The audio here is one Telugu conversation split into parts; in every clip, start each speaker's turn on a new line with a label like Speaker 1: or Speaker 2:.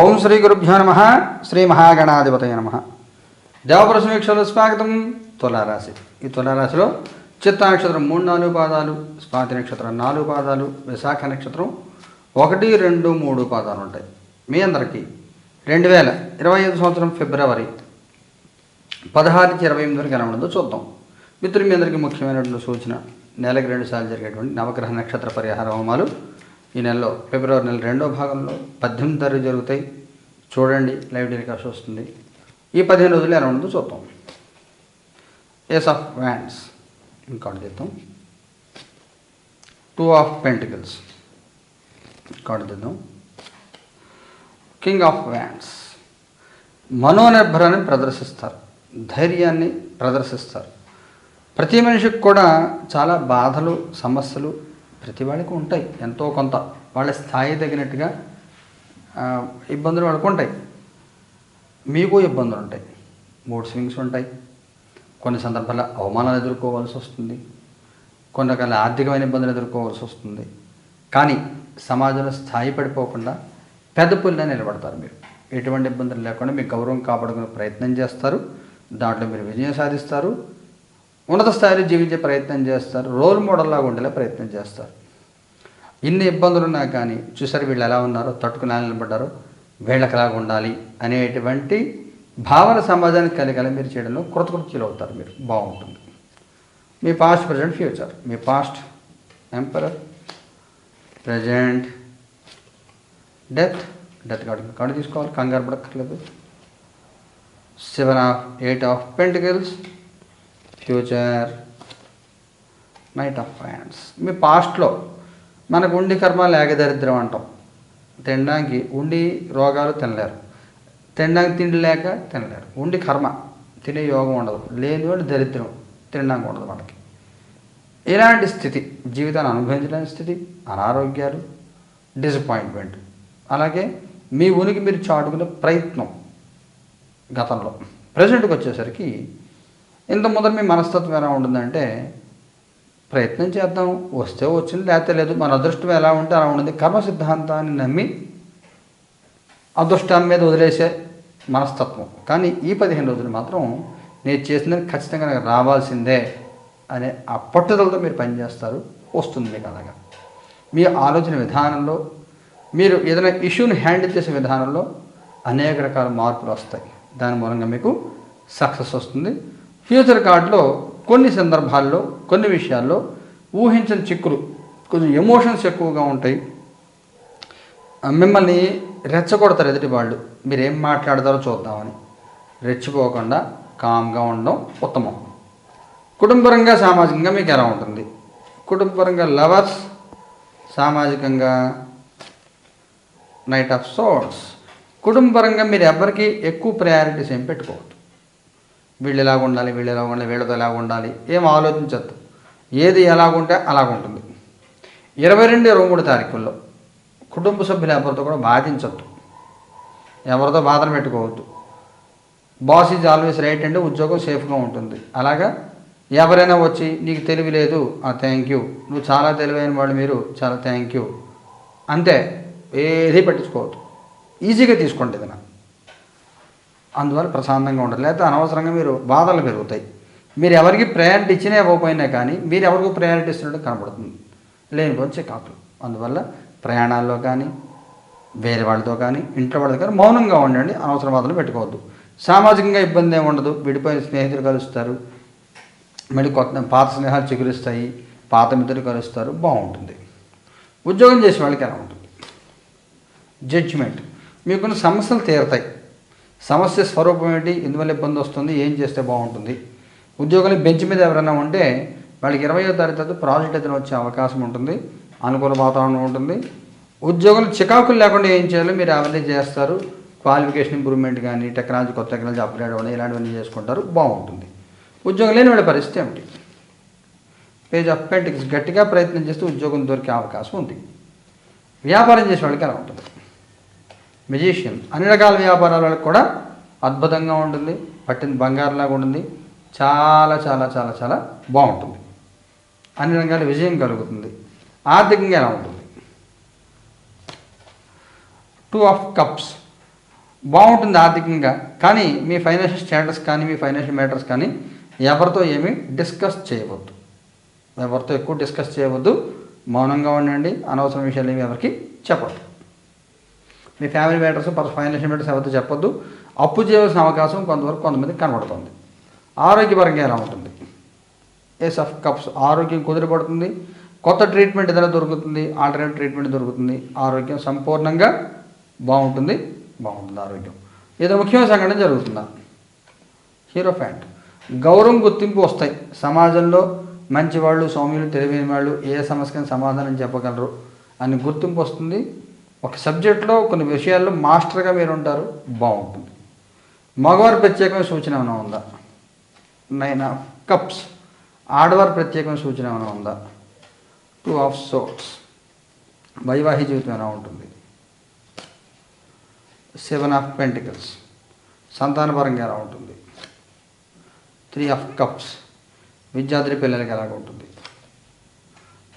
Speaker 1: ఓం శ్రీ గురుభ్యో నమ శ్రీ మహాగణాధిపతయ నమ. దేవపుర సమీక్షలో స్వాగతం తులారాశి. ఈ తులారాశిలో చిత్త నక్షత్రం మూడు నాలుగు పాదాలు స్వాతి నక్షత్రం నాలుగు పాదాలు విశాఖ నక్షత్రం ఒకటి రెండు మూడు పాదాలు ఉంటాయి. మీ అందరికీ రెండు వేల ఇరవై ఐదు సంవత్సరం ఫిబ్రవరి పదహారు నుంచి ఇరవై ఎనిమిది వరకు ఎలా ఉండదో చూద్దాం. మిత్రులు మీ అందరికీ ముఖ్యమైనటువంటి సూచన నెలకు రెండుసార్లు జరిగేటువంటి నవగ్రహ నక్షత్ర పరిహార హోమాలు ఈ నెలలో ఫిబ్రవరి నెల రెండో భాగంలో పద్దెనిమిది తారీఖు జరుగుతాయి. చూడండి లైవ్ టెలికాస్ట్ వస్తుంది. ఈ పదిహేను రోజులు ఎలా ఉండదో చూద్దాం. ఏస్ ఆఫ్ వ్యాండ్స్ ఇంకా చేద్దాం టూ ఆఫ్ పెంటికల్స్ ఇంకోటి చేద్దాం కింగ్ ఆఫ్ వ్యాండ్స్ మనోనిర్భరాన్ని ప్రదర్శిస్తారు. ధైర్యాన్ని ప్రదర్శిస్తారు. ప్రతి మనిషికి కూడా చాలా బాధలు సమస్యలు ప్రతి వాళ్ళకి ఉంటాయి ఎంతో కొంత. వాళ్ళ స్థాయి తగినట్టుగా ఇబ్బందులు వాళ్ళకు ఉంటాయి. మీకు ఇబ్బందులు ఉంటాయి. మూడ్ స్వింగ్స్ ఉంటాయి. కొన్ని సందర్భాల్లో అవమానాలు ఎదుర్కోవాల్సి వస్తుంది. కొన్ని రకాల ఆర్థికమైన ఇబ్బందులు ఎదుర్కోవాల్సి వస్తుంది. కానీ సమాజంలో స్థాయి పడిపోకుండా పెద్ద పుల్లిగా నిలబడతారు మీరు. ఎటువంటి ఇబ్బందులు లేకుండా మీ గౌరవం కాపాడుకునే ప్రయత్నం చేస్తారు. దాంట్లో మీరు విజయం సాధిస్తారు. ఉన్నత స్థాయిలో జీవించే ప్రయత్నం చేస్తారు. రోల్ మోడల్లాగా ఉండేలా ప్రయత్నం చేస్తారు. ఇన్ని ఇబ్బందులు ఉన్నా కానీ చూసారు వీళ్ళు ఎలా ఉన్నారో తట్టుకుని ఎలా నిలబడ్డారో వీళ్ళకి ఎలాగ ఉండాలి అనేటువంటి భావన సమాజానికి కలిగేలా మీరు చేయడంలో కృతకృత్యులు అవుతారు మీరు. బాగుంటుంది. మీ పాస్ట్ ప్రజెంట్ ఫ్యూచర్ మీ past emperor present death death card card తీసుకోవాలి కంగారు పడక్కర్లేదు. Seven of eight of pentacles future knight of fans మీ పాస్ట్లో మనకు ఉండి కర్మ లేక దరిద్రం అంటాం. తినడానికి ఉండి రోగాలు తినలేరు. తినడానికి తిండి లేక తినలేరు. ఉండి కర్మ తినే యోగం ఉండదు. లేని వాడు దరిద్రం తినడానికి ఉండదు మనకి. ఇలాంటి స్థితి జీవితాన్ని అనుభవించలేని స్థితి అనారోగ్యాలు డిసప్పాయింట్మెంట్ అలాగే మీ ఉనికి మీరు చాటుకునే ప్రయత్నం గతంలో. ప్రజెంట్కి వచ్చేసరికి ఇంత ముందర మీ మనస్తత్వం ఎలా ఉంటుందంటే ప్రయత్నం చేద్దాం వస్తే వచ్చింది లేకపోతే లేదు మన అదృష్టం ఎలా ఉంటే అలా ఉంటుంది కర్మ సిద్ధాంతాన్ని నమ్మి అదృష్టాన్ని మీద వదిలేసే మనస్తత్వం. కానీ ఈ పదిహేను రోజులు మాత్రం నేను చేసినది ఖచ్చితంగా నాకు రావాల్సిందే అనే ఆ పట్టుదలతో మీరు పనిచేస్తారు వస్తుంది మీకు అలాగా. మీ ఆలోచన విధానంలో మీరు ఏదైనా ఇష్యూని హ్యాండిల్ చేసే విధానంలో అనేక రకాల మార్పులు వస్తాయి. దాని మూలంగా మీకు సక్సెస్ వస్తుంది. ఫ్యూచర్ కార్డులో కొన్ని సందర్భాల్లో కొన్ని విషయాల్లో ఊహించని చిక్కులు కొంచెం ఎమోషన్స్ ఎక్కువగా ఉంటాయి. మిమ్మల్ని రెచ్చగొడతారు ఎదుటి వాళ్ళు. మీరేం మాట్లాడతారో చూద్దామని. రెచ్చిపోకుండా కామ్గా ఉండడం ఉత్తమం. కుటుంబరంగా సామాజికంగా మీకు ఎలా ఉంటుంది? కుటుంబపరంగా లవర్స్ సామాజికంగా నైట్ ఆఫ్ సోట్స్. కుటుంబరంగా మీరు ఎవరికి ఎక్కువ ప్రయారిటీస్ ఏం పెట్టుకోవద్దు. వీళ్ళు ఎలాగ ఉండాలి వీళ్ళు ఎలాగ ఉండాలి వీళ్ళతో ఎలాగ ఉండాలి ఏం ఆలోచించద్దు. ఏది ఎలాగుంటే అలాగుంటుంది. ఇరవై రెండు ఇరవై మూడు తారీఖుల్లో కుటుంబ సభ్యులు ఎవరితో కూడా బాధించద్దు. ఎవరితో బాధలు పెట్టుకోవద్దు. బాస్ ఈజ్ ఆల్వేస్ రైట్ అంటే ఉద్యోగం సేఫ్గా ఉంటుంది. అలాగా? ఎవరైనా వచ్చి నీకు తెలివి లేదు థ్యాంక్ యూ నువ్వు చాలా తెలివైన వాళ్ళు మీరు చాలా థ్యాంక్ యూ అంతే. ఏది పట్టించుకోవద్దు. ఈజీగా తీసుకోండి ఏదైనా అందువల్ల ప్రశాంతంగా ఉండదు లేకపోతే అనవసరంగా మీరు బాధలు పెరుగుతాయి. మీరు ఎవరికి ప్రయారిటీ ఇచ్చినా ఇవ్వకపోయినా కానీ మీరు ఎవరికి ప్రయారిటీ ఇస్తున్నట్టు కనబడుతుంది లేనిపోతే కాకులు అందువల్ల ప్రయాణాల్లో కానీ వేరే వాళ్ళతో కానీ ఇంట్లో వాళ్ళతో కానీ మౌనంగా ఉండండి. అనవసర బాధలు పెట్టుకోవద్దు. సామాజికంగా ఇబ్బంది ఏమి ఉండదు. విడిపోయిన స్నేహితులు కలుస్తారు. మళ్ళీ కొత్త పాత స్నేహాలు చిగురిస్తాయి. పాత మిత్రులు కలుస్తారు. బాగుంటుంది. ఉద్యోగం చేసే వాళ్ళకి ఎలా ఉంటుంది? జడ్జిమెంట్ మీకున్న సమస్యలు తీరుతాయి. సమస్య స్వరూపం ఏంటి ఎందువల్ల ఇబ్బంది వస్తుంది? ఏం చేస్తే బాగుంటుంది? ఉద్యోగులు బెంచ్ మీద ఎవరైనా ఉంటే వాళ్ళకి ఇరవయో తారీఖు తర్వాత ప్రాజెక్ట్ ఎదురు వచ్చే అవకాశం ఉంటుంది. అనుకూల వాతావరణం ఉంటుంది. ఉద్యోగులు చికాకులు లేకుండా ఏం చేయాలో మీరు అవన్నీ చేస్తారు. క్వాలిఫికేషన్ ఇంప్రూవ్మెంట్ కానీ టెక్నాలజీ కొత్త టెక్నాలజీ అప్గ్రేడ్ అవ్వడం ఇలాంటివన్నీ చేసుకుంటారు. బాగుంటుంది. ఉద్యోగం లేని వాళ్ళ పరిస్థితి ఏమిటి? పేజ్ ఆఫ్ గట్టిగా ప్రయత్నం చేస్తే ఉద్యోగం దొరికే అవకాశం ఉంది. వ్యాపారం చేసే వాళ్ళకి అలా ఉంటుంది? మెజీషియన్ అన్ని రకాల వ్యాపారాలకు కూడా అద్భుతంగా ఉంటుంది. పట్టిన బంగారులాగా ఉంటుంది. చాలా చాలా చాలా చాలా బాగుంటుంది. అన్ని రంగాల విజయం కలుగుతుంది. ఆర్థికంగా ఎలా ఉంటుంది? టూ ఆఫ్ కప్స్ బాగుంటుంది ఆర్థికంగా కానీ మీ ఫైనాన్షియల్ స్టేటస్ కానీ మీ ఫైనాన్షియల్ మ్యాటర్స్ కానీ ఎవరితో ఏమీ డిస్కస్ చేయవద్దు. ఎవరితో ఎక్కువ డిస్కస్ చేయవద్దు. మౌనంగా ఉండండి. అనవసరం విషయాలు ఏమి ఎవరికి చెప్పద్దు. మీ ఫ్యామిలీ మ్యాటర్స్ ఫైనాన్షియల్ మ్యాటర్స్ ఎవరితో చెప్పొద్దు. అప్పు చేయవలసిన అవకాశం కొంతవరకు కొంతమంది కనబడుతుంది. ఆరోగ్యపరంగా ఎలా ఉంటుంది? ఏస్ ఆఫ్ కప్స్ ఆరోగ్యం కుదిరిపడుతుంది కొత్త ట్రీట్మెంట్ ఏదైనా దొరుకుతుంది. ఆల్టర్నేట్ ట్రీట్మెంట్ దొరుకుతుంది. ఆరోగ్యం సంపూర్ణంగా బాగుంటుంది. బాగుంటుంది ఆరోగ్యం. ఏదో ముఖ్యమైన సంఘటన జరుగుతుందా? హీరో ఫ్యాంట్ గౌరవం గుర్తింపు వస్తాయి. సమాజంలో మంచివాళ్ళు సౌమ్యులు తెలివైన వాళ్ళు ఏ సమస్యకి సమాధానం చెప్పగలరు. అని గుర్తింపు వస్తుంది. ఒక సబ్జెక్ట్లో కొన్ని విషయాల్లో మాస్టర్గా మీరు ఉంటారు బాగుంటుంది. మగవారి ప్రత్యేకమైన సూచన ఏమైనా ఉందా? నైన్ ఆఫ్ కప్స్ ఆడవారి ప్రత్యేకమైన సూచన ఏమైనా ఉందా? టూ ఆఫ్ సోట్స్ వైవాహిక జీవితం ఎలా ఉంటుంది? సెవెన్ ఆఫ్ పెంటికల్స్ సంతానపరంగా ఎలా ఉంటుంది? త్రీ ఆఫ్ కప్స్ విద్యార్థి పిల్లలకి ఎలాగ ఉంటుంది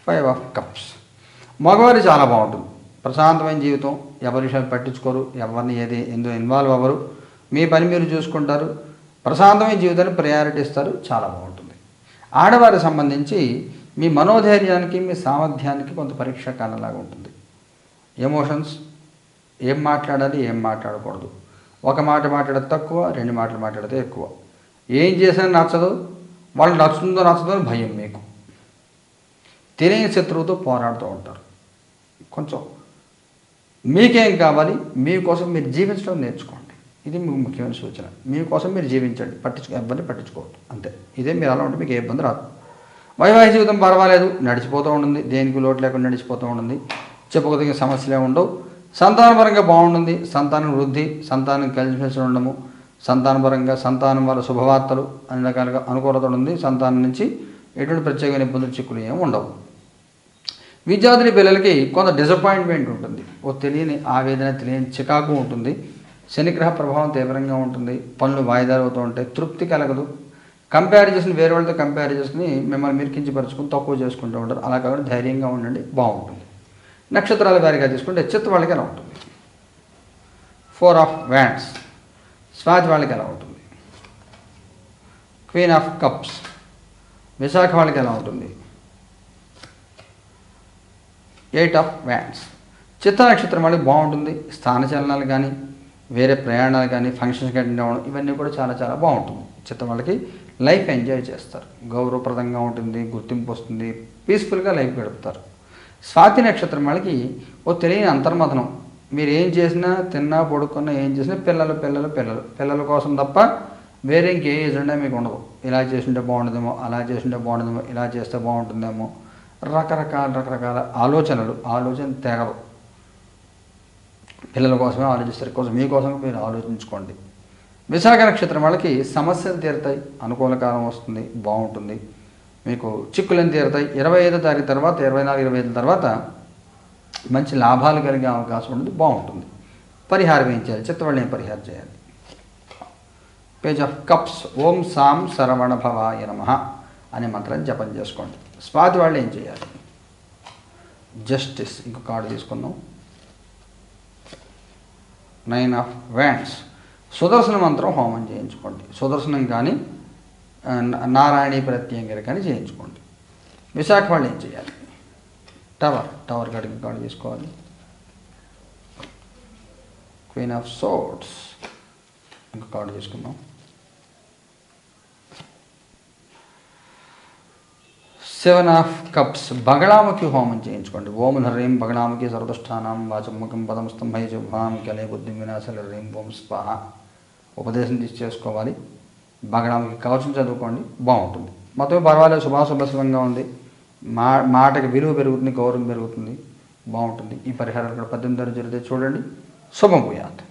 Speaker 1: ఫైవ్ ఆఫ్ కప్స్ మగవారి చాలా బాగుంటుంది. ప్రశాంతమైన జీవితం. ఎవరి విషయాలు పట్టించుకోరు. ఎవరిని ఏది ఎందులో ఇన్వాల్వ్ అవ్వరు. మీ పని మీరు చూసుకుంటారు. ప్రశాంతమైన జీవితాన్ని ప్రయారిటీ ఇస్తారు. చాలా బాగుంటుంది. ఆడవారికి సంబంధించి మీ మనోధైర్యానికి మీ సామర్థ్యానికి కొంత పరీక్షా కాలంలాగా ఉంటుంది. ఎమోషన్స్ ఏం మాట్లాడాలి ఏం మాట్లాడకూడదు. ఒక మాట మాట్లాడితే తక్కువ రెండు మాటలు మాట్లాడితే ఎక్కువ. ఏం చేసినా నచ్చదు. వాళ్ళు నచ్చుతుందో నచ్చదో అని భయం మీకు. తెలియని శత్రువుతో పోరాడుతూ ఉంటారు. కొంచెం మీకేం కావాలి? మీకోసం మీరు జీవించడం నేర్చుకోండి. ఇది మీకు ముఖ్యమైన సూచన. మీకోసం మీరు జీవించండి. పట్టించుకో ఎవరిని పట్టించుకోవద్దు. అంతే. ఇదే మీరు అలా ఉంటే మీకు ఏ ఇబ్బంది రాదు. వైవాహిక జీవితం పర్వాలేదు. నడిచిపోతూ ఉంటుంది దేనికి లోటు లేకుండా నడిచిపోతూ ఉంటుంది చెప్పుకోదగిన సమస్యలే ఉండవు. సంతానపరంగా బాగుంటుంది సంతానం వృద్ధి సంతానం కలిసి ఉండము సంతానపరంగా సంతానం వల్ల శుభవార్తలు అన్ని రకాలుగా అనుకూలత ఉంది సంతానం నుంచి ఎటువంటి ప్రత్యేకమైన ఇబ్బందులు చిక్కులు ఏమి ఉండవు. విద్యార్థుల పిల్లలకి కొంత డిసప్పాయింట్మెంట్ ఉంటుంది. ఓ తెలియని ఆవేదన తెలియని చికాకు ఉంటుంది. శనిగ్రహ ప్రభావం తీవ్రంగా ఉంటుంది. పనులు వాయిదాలు అవుతూ ఉంటాయి. తృప్తి కలగదు. కంపేర్ వేరే వాళ్ళతో కంపేర్ చేసుకుని మిమ్మల్ని మీరు కించపరుచుకుని తక్కువ చేసుకుంటూ ఉంటారు. అలా కాకుండా ధైర్యంగా ఉండండి. బాగుంటుంది. నక్షత్రాల వారిగా తీసుకుంటే చిత్త వాళ్ళకి ఎలా ఉంటుంది? ఫోర్ ఆఫ్ వ్యాండ్స్ స్వాతి వాళ్ళకి ఎలా ఉంటుంది? క్వీన్ ఆఫ్ కప్స్ విశాఖ వాళ్ళకి ఎలా ఉంటుంది? ఎయిట్ ఆఫ్ వ్యాండ్స్ చిత్త నక్షత్రం వాళ్ళకి బాగుంటుంది. స్థానచలనాలు కానీ వేరే ప్రయాణాలు కానీ ఫంక్షన్స్ కానీ ఇవన్నీ కూడా చాలా చాలా బాగుంటుంది. చిత్త వాళ్ళకి లైఫ్ ఎంజాయ్ చేస్తారు. గౌరవప్రదంగా ఉంటుంది గుర్తింపు వస్తుంది పీస్ఫుల్గా లైఫ్ గడుపుతారు. స్వాతి నక్షత్రం వాళ్ళకి ఓ తెలియని అంతర్మథనం మీరు ఏం చేసినా తిన్నా పడుకున్నా ఏం చేసినా పిల్లలు పిల్లలు పిల్లలు. పిల్లల కోసం తప్ప వేరే ఇంకే ఎజెండా మీకు ఉండదు. ఇలా చేసింటే బాగుంటుందేమో అలా చేసింటే బాగుండదేమో ఇలా చేస్తే బాగుంటుందేమో. రకరకాల రకరకాల ఆలోచనలు ఆలోచన తెగదు పిల్లల కోసమే ఆలోచిస్తారు. కోసం మీకోసం మీరు ఆలోచించుకోండి. విశాఖ నక్షత్రం వాళ్ళకి సమస్యలు తీరుతాయి. అనుకూల కాలం వస్తుంది బాగుంటుంది. మీకు చిక్కులను తీరుతాయి. ఇరవై ఐదో తారీఖు తర్వాత ఇరవై నాలుగు ఇరవై ఐదు తర్వాత మంచి లాభాలు కలిగే అవకాశం ఉంటుంది బాగుంటుంది. పరిహారం ఏం చేయాలి? చిత్తవాళ్ళు ఏం పరిహారం చేయాలి? Page of cups. ఓం సాం శరవణ భవాయ నమ. అనే మంత్రాన్ని జపం చేసుకోండి. స్వాతి వాళ్ళు ఏం చేయాలి? జస్టిస్ ఇంకో కార్డు తీసుకుందాం. నైన్ ఆఫ్ వ్యాండ్స్ సుదర్శన మంత్రం హోమం చేయించుకోండి. సుదర్శనం కానీ నారాయణి నారాయణీ ప్రత్యంగిరి కానీ చేయించుకోండి. విశాఖ వాళ్ళు ఏం చేయాలి? టవర్ టవర్ కాడికి కార్డు తీసుకోవాలి. క్వీన్ ఆఫ్ సోట్స్ ఇంకో కార్డు తీసుకుందాం. సెవెన్ ఆఫ్ కప్స్ బగళాముఖి హోమం చేయించుకోండి. ఓం హ్రీం బగళాముఖి సర్వదుష్టానం వాచముఖం పదమస్తం హై జుభాం కలే బుద్ధి వినాశల హ్రీం ఓం స్వాహ. ఉపదేశం తీసి చేసుకోవాలి. బగళాముఖి కవచం చదువుకోండి. బాగుంటుంది. మొత్తం పర్వాలేదు. శుభాశుభశుభంగా ఉంది. మా మాటకి విలువ పెరుగుతుంది గౌరవం పెరుగుతుంది. బాగుంటుంది. ఈ పరిహారాలు కూడా పద్దెనిమిది జరిగితే చూడండి. శుభం పోయాత్